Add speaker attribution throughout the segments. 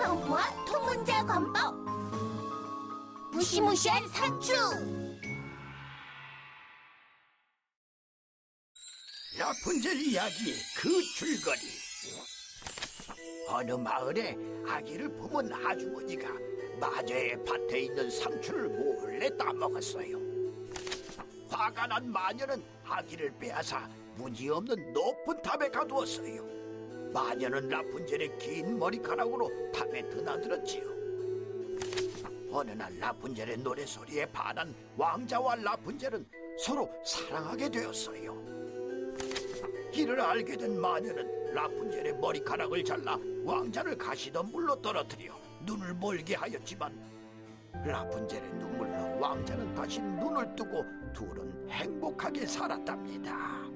Speaker 1: 방포와 통문자 관법 무시무시한 상추.
Speaker 2: 라푼젤 이야기 그 줄거리. 어느 마을에 아기를 품은 아주머니가 마녀의 밭에 있는 상추를 몰래 따먹었어요. 화가 난 마녀는 아기를 빼앗아 무지없는 높은 탑에 가두었어요 마녀는 라푼젤의 긴 머리카락으로 탑에 드나들었지요 어느 날 라푼젤의 노래소리에 반한 왕자와 라푼젤은 서로 사랑하게 되었어요 이를 알게 된 마녀는 라푼젤의 머리카락을 잘라 왕자를 가시던 물로 떨어뜨려 눈을 멀게 하였지만 라푼젤의 눈물로 왕자는 다시 눈을 뜨고 둘은 행복하게 살았답니다.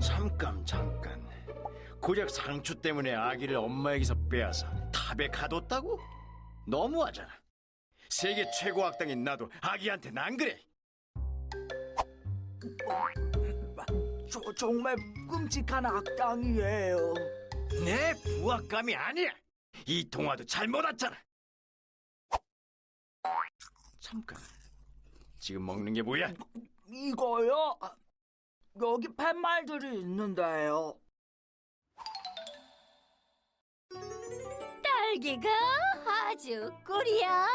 Speaker 3: 잠깐 잠깐 고작 상추 때문에 아기를 엄마에게서 빼앗아 탑에 가뒀다고? 너무하잖아 세계 최고 악당인 나도 아기한테 난 그래
Speaker 4: 저, 정말 끔찍한 악당이에요.
Speaker 3: 내 부악감이 아니야 이 동화도 잘못 왔잖아 잠깐 지금 먹는 게 뭐야?
Speaker 4: 이거요? 아, 여기 팻말들이 있는데요.
Speaker 1: 딸기가 아주 꿀이야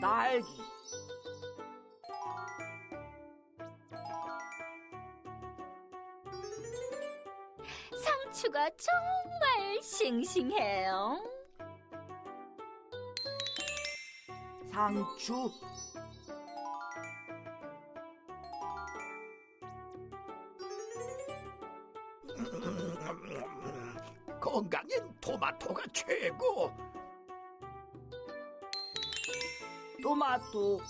Speaker 4: 딸기.
Speaker 1: 상추가 정말 싱싱해요
Speaker 4: 상추.
Speaker 2: 건강엔 토마토가 최고.
Speaker 4: 토마토.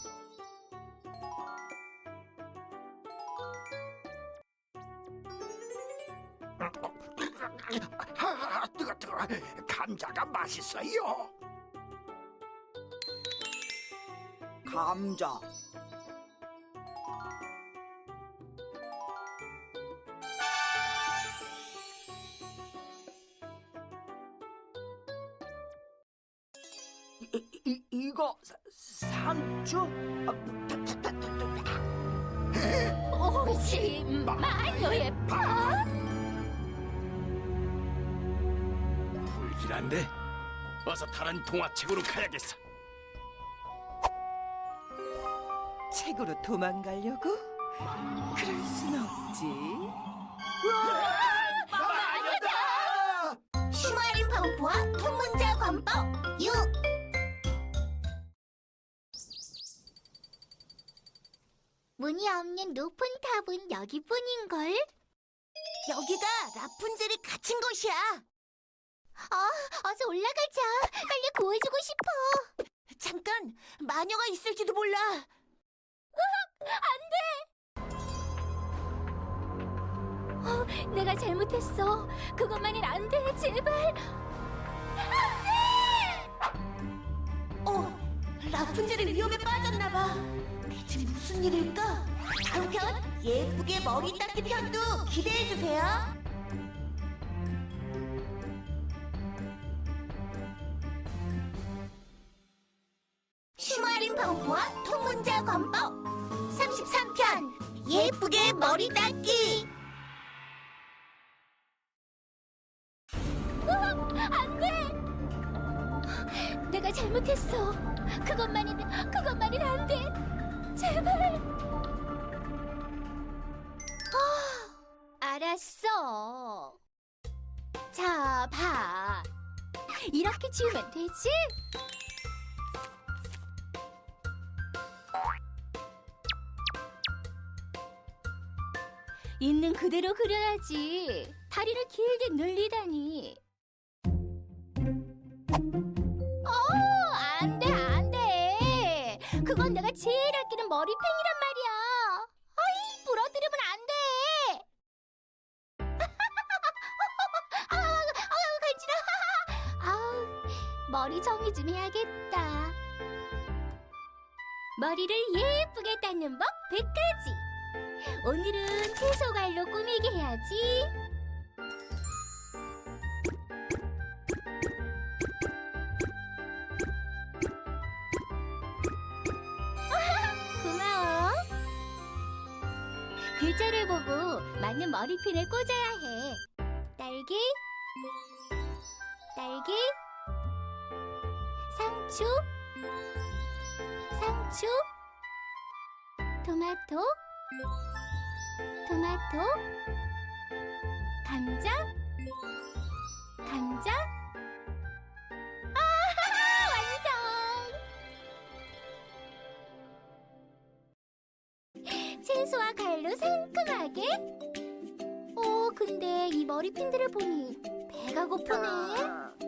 Speaker 2: 하, 뜨거 뜨거. 감자가 맛있어요.
Speaker 4: 감자. 이, 이, 이거 사- 상추? 아,
Speaker 1: 오지 마녀의 파?
Speaker 3: 불길한데? 어서 다른 동화책으로 가야겠어.
Speaker 5: 책으로 도망가려고? 그럴 순 없지.
Speaker 1: 슈마린 방포와 문이 없는 높은 탑은 여기뿐인걸? 여기가 라푼젤이 갇힌 곳이야 아, 어서 올라가자 빨리 구해주고 싶어 잠깐, 마녀가 있을지도 몰라 어, 내가 잘못했어. 그것만은 안 돼, 제발. 안 돼! 어, 라푼젤이 위험에 빠졌나 봐. 대체 무슨 일일까? 다음 편 예쁘게 머리 닦기 편도 기대해 주세요. 슈마린 방포와 통문자 관법 33편 예쁘게 머리 닦기 안 돼! 내가 잘못했어. 그것만은, 그것만은 안 돼. 제발. 아, 알았어. 자, 봐. 이렇게 지우면 되지? 있는 그대로 그려야지. 다리를 길게 늘리다니. 어, 안 돼, 안 돼. 그건 내가 제일 아끼는 머리펜이란 말이야. 아이, 부러뜨리면 안 돼. 아, 아, 간지러. 아우, 머리 정리 좀 해야겠다. 머리를 예쁘게 닦는 법 100가지. 오늘은 채소갈로 꾸미게 해야지. 보고 맞는 머리핀을 꽂아야 해. 딸기, 딸기, 상추, 상추, 토마토, 토마토, 감자, 감자. 채소와 갈로 상큼하게. 어, 근데 이 머리핀들을 보니 배가 고프네.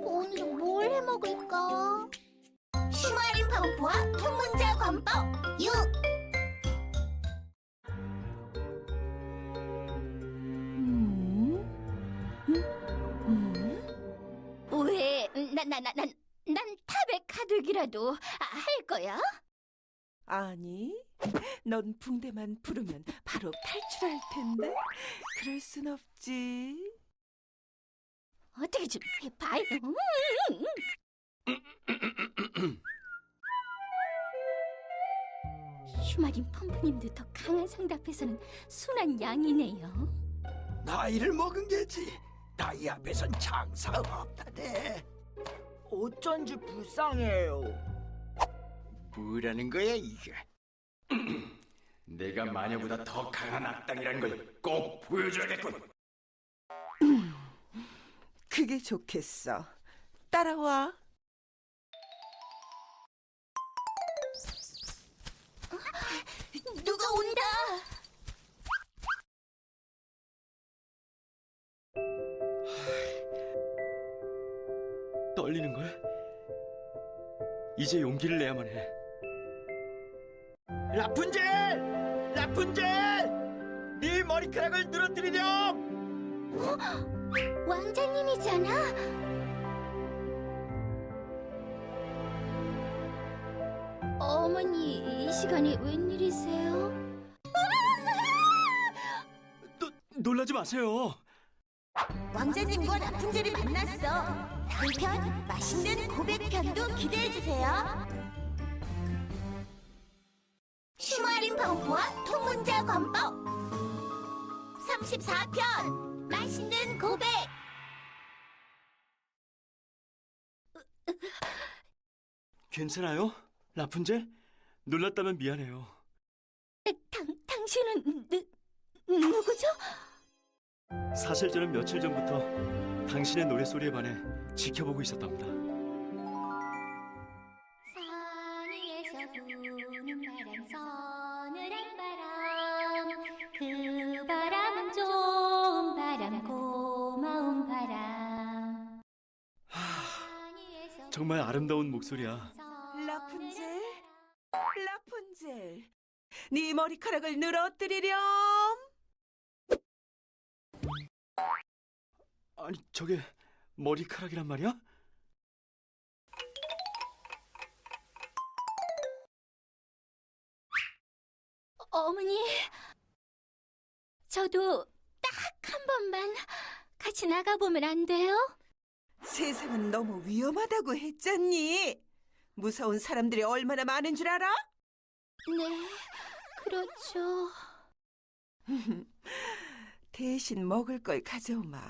Speaker 1: 오늘은 뭘 해 먹을까? 슈마린 펌프와 통문자 관법 6
Speaker 5: 음? 음? 음?
Speaker 1: 왜? 난 난 난 난 난 탑의 가득이라도 아, 할 거야?
Speaker 5: 아니, 넌 붕대만 부르면 바로 탈출할 텐데. 그럴 순 없지.
Speaker 1: 어떻게 좀 해봐요. 슈마린 펌프님도 더 강한 상답에서는 순한 양이네요.
Speaker 2: 나이를 먹은 게지. 나이 앞에선 장사 없다네.
Speaker 4: 어쩐지 불쌍해요.
Speaker 3: 뭐라는 거야 이게? 내가 마녀보다 더 강한 악당이라는 걸꼭 보여줘야겠군.
Speaker 5: 그게 좋겠어. 따라와.
Speaker 1: 누가 온다.
Speaker 3: 떨리는 걸? 이제 용기를 내야만 해. 라푼젤! 라푼젤! 네 머리카락을 늘어뜨리렴!
Speaker 1: 왕자님이잖아. 어머니 이 시간에 웬일이세요?
Speaker 3: 노, 놀라지 마세요.
Speaker 1: 왕자님과 라푼젤이 만났어. 다음 편 맛있는 고백 편도 기대해 주세요. 슈마린 펌프와 통문자 관법 34편 맛있는 고백
Speaker 3: 괜찮아요? 라푼젤? 놀랐다면 미안해요.
Speaker 1: 당 당신은 누, 누구죠?
Speaker 3: 사실 저는 며칠 전부터 당신의 노래소리에 반해 지켜보고 있었답니다. 정말 아름다운 목소리야.
Speaker 5: 라푼젤, 라푼젤. 네 머리카락을 늘어뜨리렴.
Speaker 3: 아니 저게 머리카락이란 말이야?
Speaker 1: 어머니 저도 딱 한 번만 같이 나가보면 안 돼요?
Speaker 5: 세상은 너무 위험하다고 했잖니. 무서운 사람들이 얼마나 많은 줄 알아?
Speaker 1: 네 그렇죠
Speaker 5: 대신 먹을 걸 가져오마.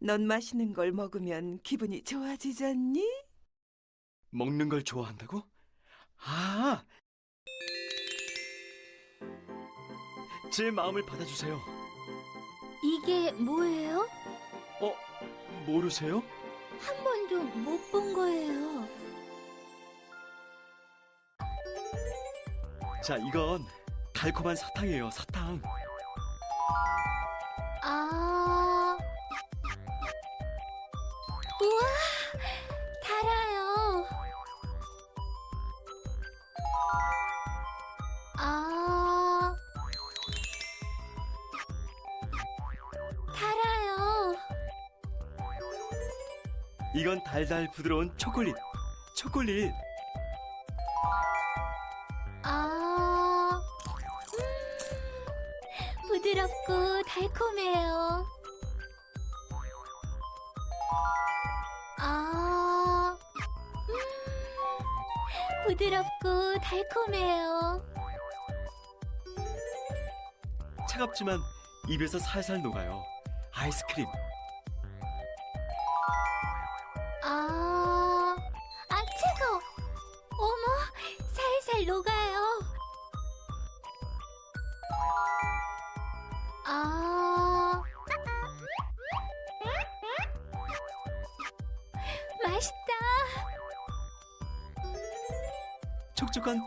Speaker 5: 넌 맛있는 걸 먹으면 기분이 좋아지잖니?
Speaker 3: 먹는 걸 좋아한다고? 아! 제 마음을 받아주세요.
Speaker 1: 이게 뭐예요?
Speaker 3: 어? 모르세요?
Speaker 1: 한 번도 못 본 거예요.
Speaker 3: 자, 이건 달콤한 사탕이에요, 사탕.
Speaker 1: 가장 달달
Speaker 3: 부드러운 초콜릿. 초콜릿.
Speaker 1: 아, 음, 부드럽고 달콤해요. 아, 음, 부드럽고 달콤해요.
Speaker 6: 차갑지만 입에서 살살 녹아요. 아이스크림.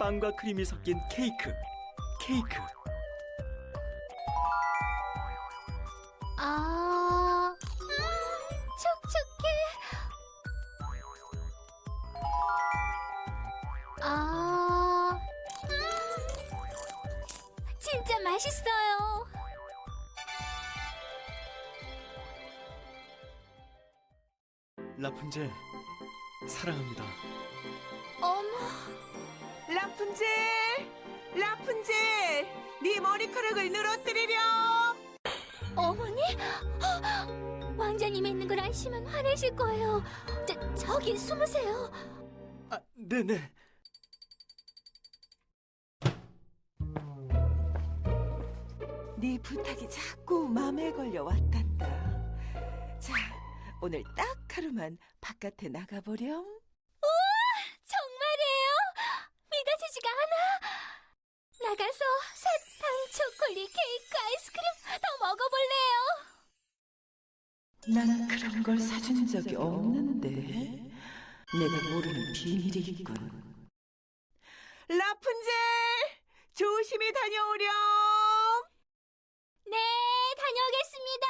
Speaker 6: 빵과 크림이 섞인 케이크. 케이크.
Speaker 1: 아, 음, 촉촉해. 아, 음, 진짜 맛있어요.
Speaker 6: 라푼젤. 사랑합니다.
Speaker 1: 어머,
Speaker 5: 라푼젤, 라푼젤, 네 머리카락을 늘어뜨리렴.
Speaker 1: 어머니? 헉, 왕자님이 있는 걸 아시면 화내실 거예요. 저, 저기 숨으세요.
Speaker 6: 아, 네네.
Speaker 5: 네 부탁이 자꾸 마음에 걸려 왔단다. 자, 오늘 딱 하루만 바깥에 나가보렴. 난 그런 걸 사준 적이 없는데 내가 모르는 비밀이겠군. 라푼젤, 조심히 다녀오렴.
Speaker 1: 네, 다녀오겠습니다.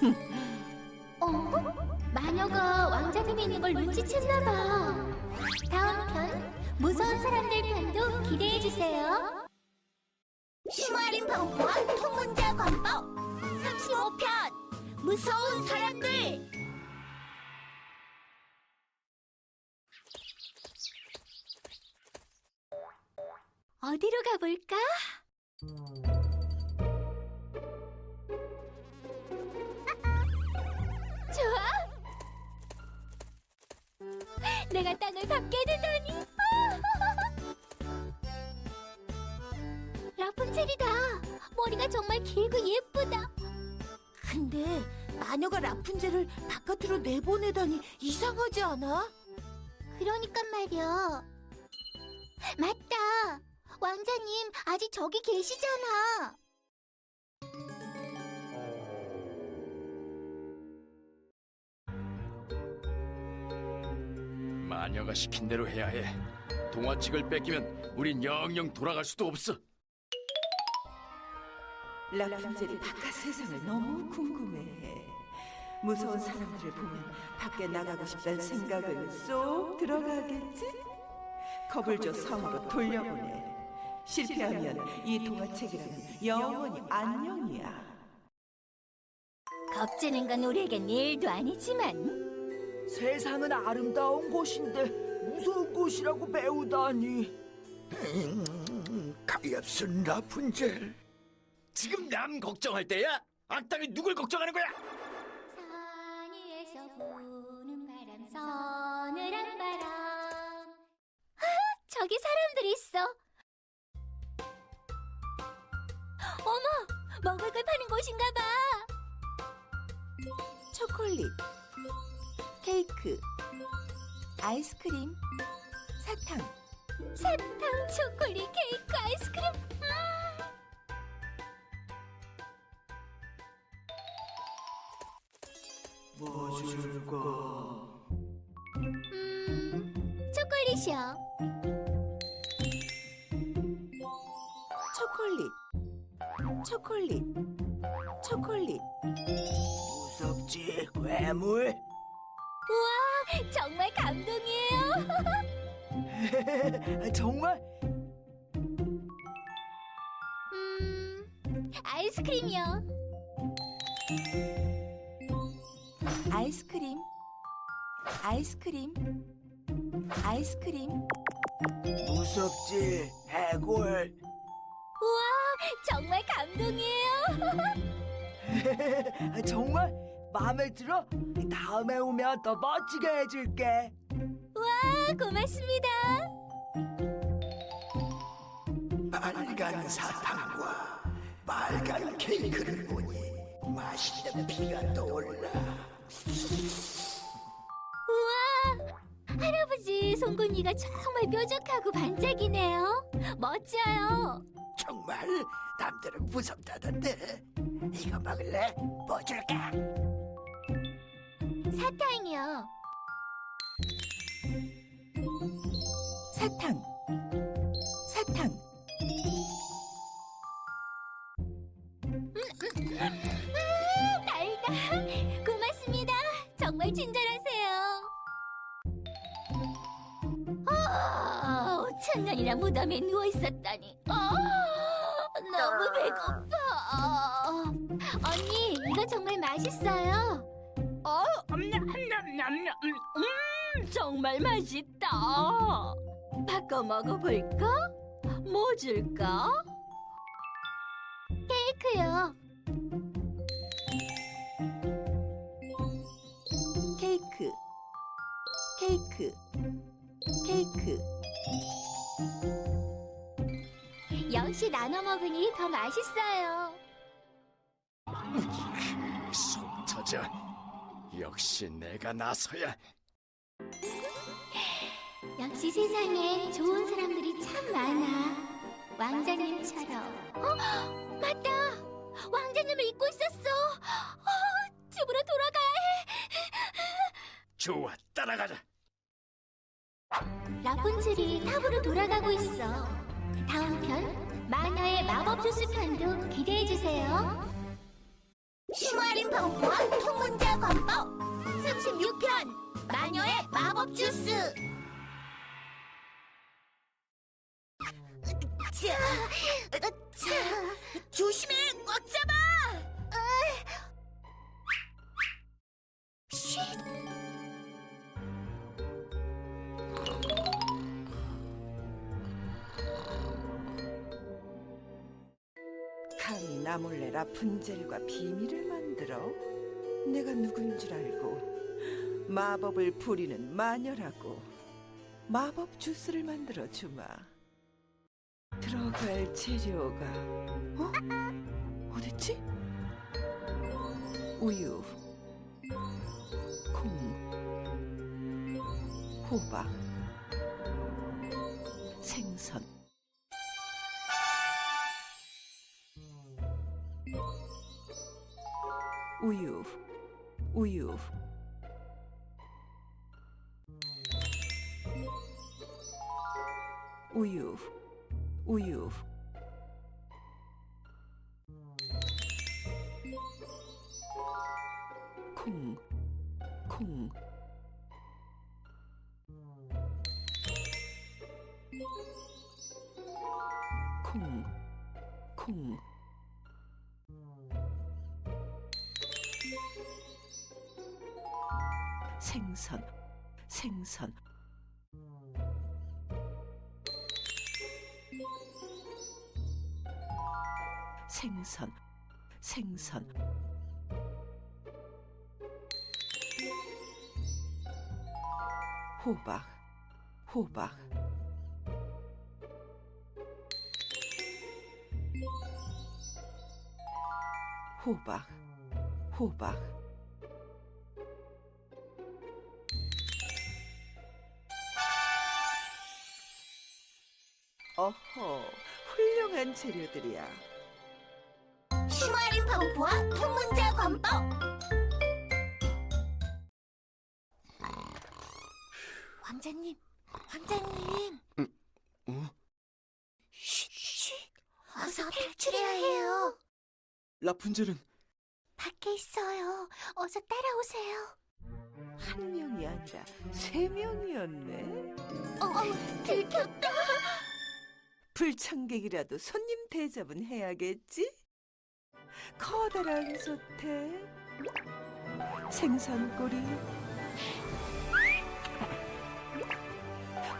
Speaker 1: 어? 마녀가 왕자님이 있는 걸 눈치챘나 봐. 다음 편 무서운 사람들 편도 기대해 주세요. 슈마린 방과 통문자 관법 35편 무서운 사람들 어디로 가볼까? 좋아. 내가 땅을 밟게 되다니. 라푼젤이다. 머리가 정말 길고 예쁘다.
Speaker 7: 근데 마녀가 라푼젤을 바깥으로 내보내다니 이상하지 않아?
Speaker 1: 그러니까 말이야. 맞다. 왕자님 아직 저기 계시잖아.
Speaker 3: 마녀가 시킨 대로 해야 해. 동화책을 뺏기면 우린 영영 돌아갈 수도 없어.
Speaker 5: 라푼젤이 바깥 세상을 너무 궁금해해. 무서운 사람들을 보면 밖에 나가고 싶다는 생각은 쏙 들어가겠지? 겁을 줘 성으로 돌려보내. 실패하면 이 동화책이라는 영원히 안녕이야.
Speaker 1: 겁주는 건 우리에겐 일도 아니지만
Speaker 4: 세상은 아름다운 곳인데 무서운 곳이라고 배우다니.
Speaker 2: 음, 가엾은 라푼젤.
Speaker 3: 지금 남 걱정할 때야? 악당이 누굴 걱정하는 거야?
Speaker 1: 산 위에서 부는 바람 서늘한 바람 아, 저기 사람들 있어 어머 먹을 걸 파는 곳인가 봐
Speaker 7: 초콜릿, 케이크, 아이스크림, 사탕.
Speaker 1: 사탕 초콜릿 케이크 아이스크림 음.
Speaker 4: 뭐 줄까?
Speaker 1: 음, 초콜릿이요
Speaker 7: 초콜릿, 초콜릿, 초콜릿.
Speaker 4: 무섭지 괴물?
Speaker 1: 우와 정말 감동이에요
Speaker 4: 정말?
Speaker 1: 음, 아이스크림이요
Speaker 7: 아이스크림, 아이스크림, 아이스크림.
Speaker 4: 무섭지 해골?
Speaker 1: 우와 정말 감동이에요.
Speaker 4: 정말 마음에 들어? 다음에 오면 더 멋지게 해줄게.
Speaker 1: 와, 고맙습니다.
Speaker 2: 빨간 사탕과 빨간 케이크를 보니 맛있는 피가 떠올라.
Speaker 1: 우와, 할아버지 송곳니가 정말 뾰족하고 반짝이네요. 멋져요.
Speaker 2: 정말 남들은 무섭다던데. 이거 먹을래? 뭐 줄까?
Speaker 1: 사탕이요.
Speaker 7: 사탕 사탕
Speaker 1: 정말 친절하세요. 아, 천년이나 무덤에 누워 있었다니. 아, 너무 배고파. 언니, 이거 정말 맛있어요. 어, 냠냠냠냠. 음, 정말 맛있다. 바꿔 먹어볼까? 뭐 줄까? 케이크요.
Speaker 7: 케이크 케이크 케이크
Speaker 1: 역시 나눠 먹으니 더 맛있어요.
Speaker 3: 속 터져. 역시 내가 나서야.
Speaker 1: 역시 세상에 좋은 사람들이 참 많아. 왕자님처럼. 어, 맞다. 왕자님을 잊고 있었어. 어,
Speaker 3: 좋아, 따라가자.
Speaker 1: 해. 라푼젤이 탑으로 돌아가고 있어. 다음 편 마녀의 마법 주스 편도 기대해 주세요. 슈마린 펑크와 통문자 관법 36편 마녀의 마법 주스. 자, 자, 조심해, 꽉 잡아. 쉿.
Speaker 5: 몰래 라푼젤과 비밀을 만들어 내가 누군 줄 알고 마법을 부리는 마녀라고 마법 주스를 만들어 주마 들어갈 재료가 어? 어딨지? 우유 콩 호박 생선 우유, 우유. 우유, 우유. 생선, 생선. 생선, 생선. 호박, 호박. 호박, 호박. 어허, 훌륭한 재료들이야.
Speaker 1: 슈마린 펑프와 통문자 관법. 왕자님, 왕자님.
Speaker 3: 어?
Speaker 1: 쉿, 쉿. 어서 탈출해야 해요.
Speaker 6: 라푼젤은
Speaker 1: 밖에 있어요. 어서 따라오세요.
Speaker 5: 한 명이 아니라 세 명이었네.
Speaker 1: 어, 들켰다.
Speaker 5: 불청객이라도 손님 대접은 해야겠지? 커다란 소태, 생선꼬리,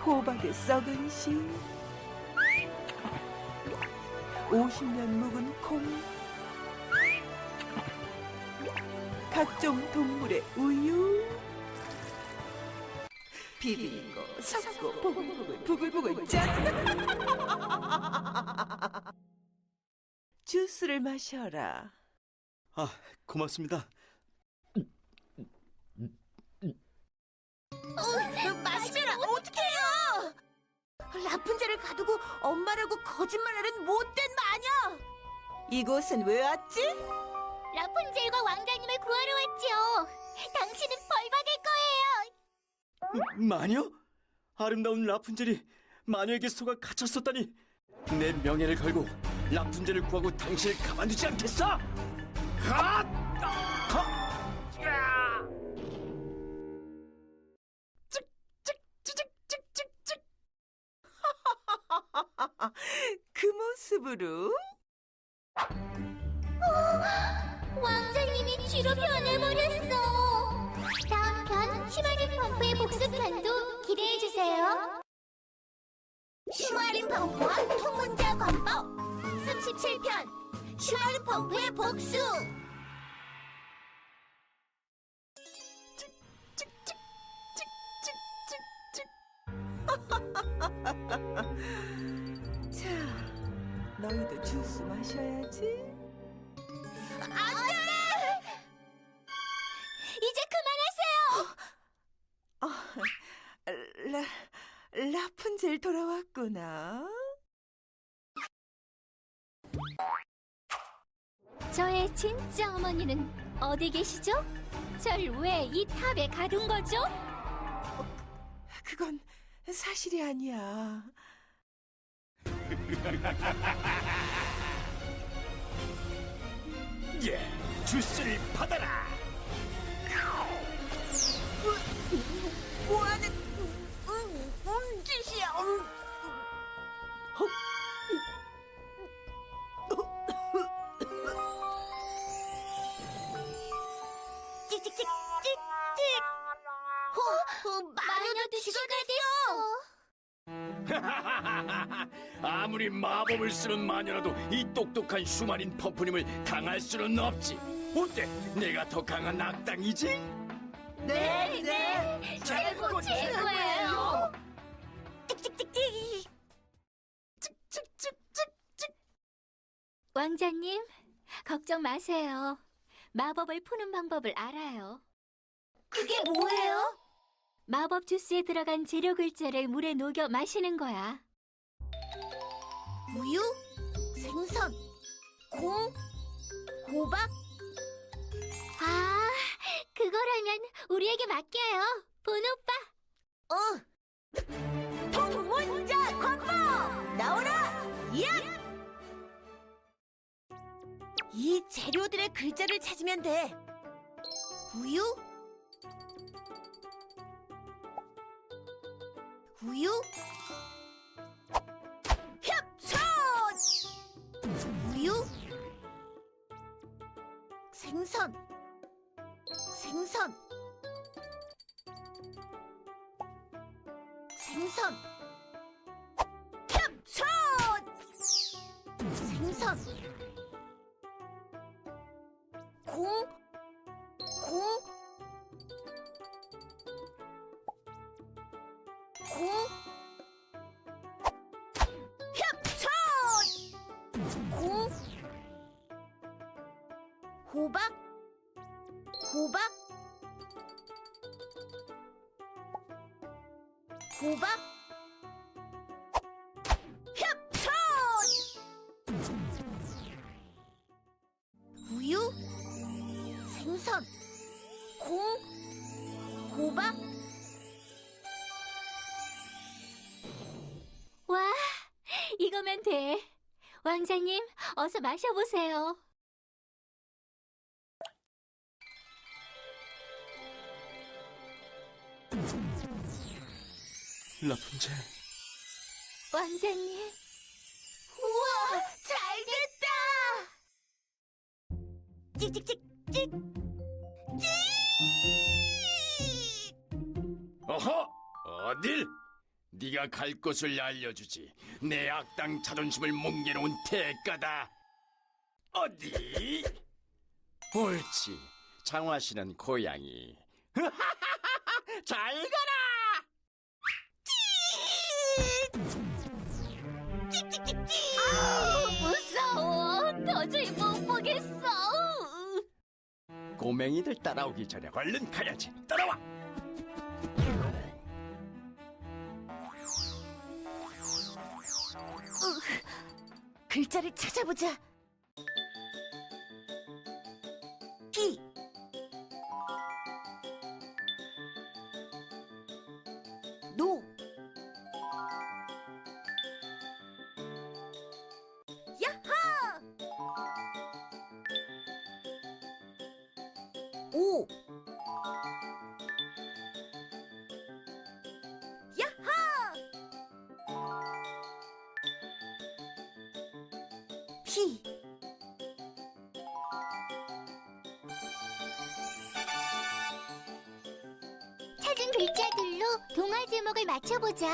Speaker 5: 호박의 썩은 씨, 50년 묵은 콩 각종 동물의 우유 비비고 섞고 보글보글 부글부글 짠 주스를 마셔라
Speaker 6: 아, 고맙습니다.
Speaker 1: 마시면 어떡해요? 라푼젤을 가두고 엄마라고 거짓말하는 못된 마녀!
Speaker 7: 이곳은 왜 왔지?
Speaker 1: 라푼젤과 왕자님을 구하러 왔지요. 당신은 벌 받을 거예요.
Speaker 6: 마녀? 아름다운 라푼젤이 마녀에게 속아 갇혔었다니. 내 명예를 걸고 라푼젤을 구하고 당신을 가만두지 않겠어.
Speaker 2: 핫!
Speaker 5: 그 모습으로
Speaker 1: 왕자님이 쥐로 변해버렸어. 슈마린 펌프의 복수편도 기대해주세요. 슈마린 펌프와 통문자 관법 37편 슈마린 펌프의 복수
Speaker 5: 자 너희도 주스 마셔야지
Speaker 1: 안돼!
Speaker 5: 라 라푼젤 돌아왔구나
Speaker 1: 저의 진짜 어머니는 어디 계시죠? 절 왜 이 탑에 가둔 거죠?
Speaker 5: 그건 사실이 아니야
Speaker 2: 예, 주스를 받아라.
Speaker 1: 마녀도 쥐가 됐어.
Speaker 3: 아무리 마법을 쓰는 마녀라도 이 똑똑한 슈마린 펌프님을 당할 수는 없지. 어때? 내가 더 강한 악당이지?
Speaker 1: 네, 네, 최고 최고예요. 찍찍찍찍. 찍찍찍찍찍. 왕자님, 걱정 마세요. 마법을 푸는 방법을 알아요. 그게 뭐예요? 마법 주스에 들어간 재료 글자를 물에 녹여 마시는 거야. 우유, 생선, 콩, 호박. 아, 그거라면 우리에게 맡겨요, 본 오빠. 어. 통문자 광법 나오라, 이안. 이 재료들의 글자를 찾으면 돼. 우유, 우유, 협천, 우유, 생선, 생선, 생선, 협천, 생선, 공, 공, 호박, 협천, 우유, 생선, 콩, 호박. 와, 이거면 돼. 왕자님, 어서 마셔보세요.
Speaker 6: 라푼젤.
Speaker 1: 왕자님. 우와, 잘 됐다! 찍찍찍찍! 찍!
Speaker 3: 어허! 어딜? 네가 갈 곳을 알려주지. 내 악당 자존심을 뭉개놓은 대가다. 어디? 옳지. 장화 씨는 고양이. 잘 가라!
Speaker 1: 아, 무서워. 도저히 못 보겠어.
Speaker 3: 꼬맹이들 따라오기 전에 얼른 가야지. 따라와.
Speaker 1: 어, 글자를 찾아보자. 글자들로 동화 제목을 맞춰보자.